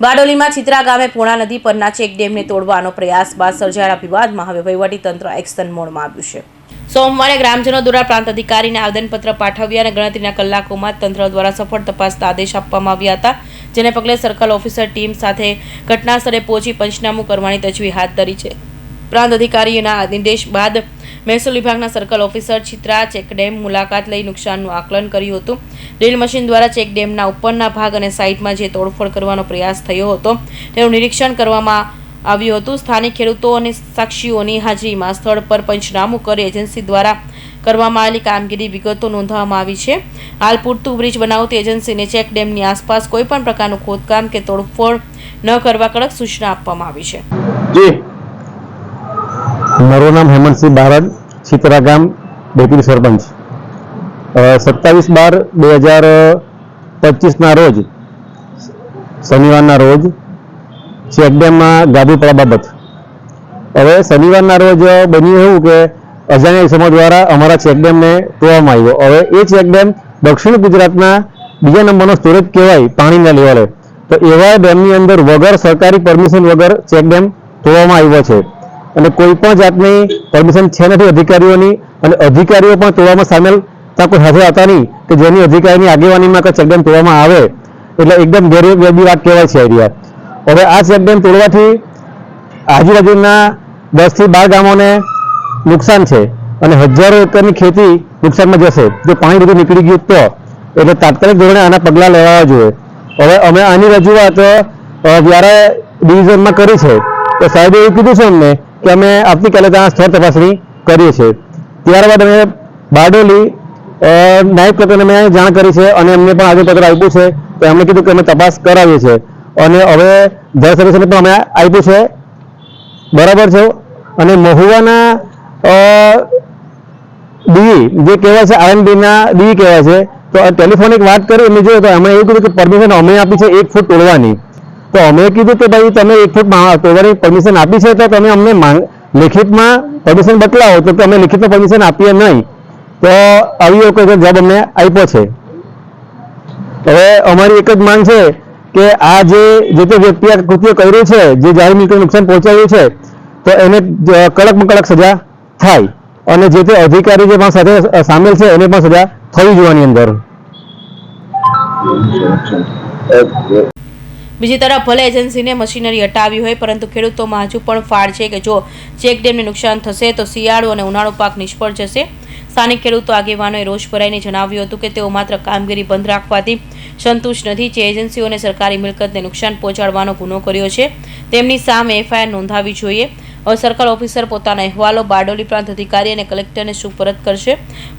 બારડોલીમાં ચિત્રા ગામે પૂર્ણા નદી પરના ચેક ડેમને તોડવાનો પ્રયાસ બાદ સર્જાયેલા વિવાદમાં હવે તંત્ર એક્શન મોડમાં આવ્યું છે. સોમવારે ગ્રામજનો દ્વારા પ્રાંત અધિકારીને આવેદનપત્ર પાઠવ્યા અને ગણતરીના કલાકોમાં તંત્ર દ્વારા સફળ તપાસના આદેશ આપવામાં આવ્યા હતા, જેને પગલે સર્કલ ઓફિસર ટીમ સાથે ઘટના સ્થળે પહોંચી પંચનામું કરવાની તજવીજ હાથ ધરી છે. પ્રાંત અધિકારીના નિર્દેશ બાદ મહેસૂલ વિભાગના સર્કલ ઓફિસર ચિત્રા ચેકડેમ મુલાકાત લઈ નુકસાનનું આકલન કર્યું હતું. ડ્રીલ મશીન દ્વારા ચેકડેમના ઉપરના ભાગ અને સાઇડમાં જે તોડફોડ કરવાનો પ્રયાસ થયો હતો, તેનું નિરીક્ષણ કરવામાં આવ્યું હતું. સ્થાનિક ખેડૂતો અને સાક્ષીઓની હાજરીમાં સ્થળ પર પંચનામું કરી એજન્સી દ્વારા કરવામાં આવેલી કામગીરી વિગતો નોંધવામાં આવી છે. હાલ પૂરતું બ્રિજ બનાવતી એજન્સીને ચેક ડેમની આસપાસ કોઈપણ પ્રકારનું ખોદકામ કે તોડફોડ ન કરવા કડક સૂચના આપવામાં આવી છે. મારું નામ હેમંતસિંહ બારડ છીતરા ગામ ડેપ્યુટી સરપંચ. સત્તાવીસ બાર બે હજાર પચીસના રોજ, શનિવારના રોજ, ચેકડેમમાં ગાદીપડા બાબત. હવે શનિવારના રોજ બન્યું એવું કે અજાણ્યા સમાજ દ્વારા અમારા ચેકડેમને તોડવામાં આવ્યો. હવે એ ચેકડેમ દક્ષિણ ગુજરાતના બીજા નંબરનો સ્ટોરેજ કહેવાય, પાણીના લેવલે. તો એવા ડેમની અંદર વગર સરકારી પરમિશન વગર ચેકડેમ તોડવામાં આવ્યો છે. અને કોઈ પણ જાતની પરમિશન છે નથી અધિકારીઓની, અને અધિકારીઓ પણ તોડવામાં સામેલ ત્યાં કોઈ હાજર હતા નહીં, કે જેની અધિકારીની આગેવાનીમાં કે ચેકડેમ તોડવામાં આવે, એટલે એકદમ ગેરવેબી વાત કહેવાય છે આઈડિયા હવે આ ચેકડેમ તોડવાથી આજુબાજુના દસથી બાર ગામોને નુકસાન છે, અને હજારો એકરની ખેતી નુકસાનમાં જશે. જો પાણી બધું નીકળી ગયું તો, એટલે તાત્કાલિક ધોરણે આના પગલાં લેવા જોઈએ. હવે અમે આની રજૂઆત જ્યારે ડિવિઝનમાં કરી છે, તો સાહેબે એવું કીધું છે અમને કે અમે આવતીકાલે ત્યાં સ્થળ તપાસણી કરીએ છીએ. ત્યારબાદ અમે બારડોલી નાયબ કલેક્ટરને મેં જાણ કરી છે અને એમને પણ આવેદનપત્ર આપ્યું છે તો એમણે કીધું કે અમે તપાસ કરાવીએ છીએ. અને હવે જળ સર્વેક્ષણને પણ અમે આપ્યું છે. બરાબર છે? અને મહુવાના ડી જે કહેવાય છે આરએનબી ના ડી કહેવાય છે, તો ટેલિફોનિક વાત કરી, એમને જોયું તો એમણે એવું કીધું કે પરમિશન અમે આપી છે એક ફૂટ તોડવાની તો અમે કીધું કે ભાઈ તમે એક ફૂટ તોડવાની પરમિશન આપી છે, તો તમે અમને લેખિતમાં પરમિશન બતલાવો તો અમે લેખિતમાં પરમિશન આપીએ નહીં. તો આવી કોઈ જવાબ અમને આપ્યો છે. હવે અમારી એક જ માંગ છે કે આ જે જે તે વ્યક્તિએ આ કૃત્ય કર્યું છે, જે જાહેર મિલકતને નુકસાન પહોંચાડ્યું છે, તો એને કડકમાં કડક સજા થાય. અને જે તે અધિકારી જે પણ સાથે સામેલ છે, એને પણ સજા થવી જોવાની અંદર. બીજી તરફ ભલે એજન્સીને મશીનરી હટાવી હોય, પરંતુ ખેડૂતોમાં હજુ પણ ફાળ છે કે જો ચેક ડેમને નુકસાન થશે તો શિયાળુ અને ઉનાળુ પાક નિષ્ફળ જશે. સ્થાનિક ખેડૂતો આગેવાનોએ રોષ ભરાઈને જણાવ્યું હતું કે તેઓ માત્ર કામગીરી બંધ રાખવાથી સંતુષ્ટ નથી, જે એજન્સીઓને સરકારી મિલકતને નુકસાન પહોંચાડવાનો ગુનો કર્યો છે. તેમની સામે એફઆઈઆર નોંધાવી જોઈએ. હવે સર્કલ ઓફિસર પોતાના અહેવાલો, બારડોલી પ્રાંત અધિકારી અને કલેક્ટરને સુપરત કરશે?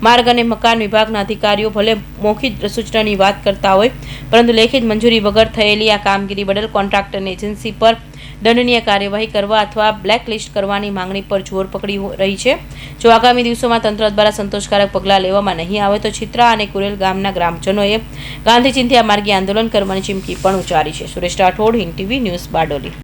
માર્ગ અને મકાન વિભાગના અધિકારીઓ ભલે મૌખિક સૂચનાની વાત કરતા હોય, પરંતુ લેખિત મંજૂરી વગર થયેલી આ કામગીરી બદલ કોન્ટ્રાક્ટરની એજન્સી પર દંડનીય કાર્યવાહી કરવા અથવા બ્લેકલિસ્ટ કરવાની માંગણી પર જોર પકડી રહી છે. જો આગામી દિવસોમાં તંત્ર દ્વારા સંતોષકારક પગલાં લેવામાં નહીં આવે તો ચિત્રા અને કુરેલ ગામના ગ્રામજનોએ ગાંધી ચિંધ્યા માર્ગે આંદોલન કરવાની ચીમકી પણ ઉચ્ચારી છે. Suresh Rathod, Hind TV news Bardoli.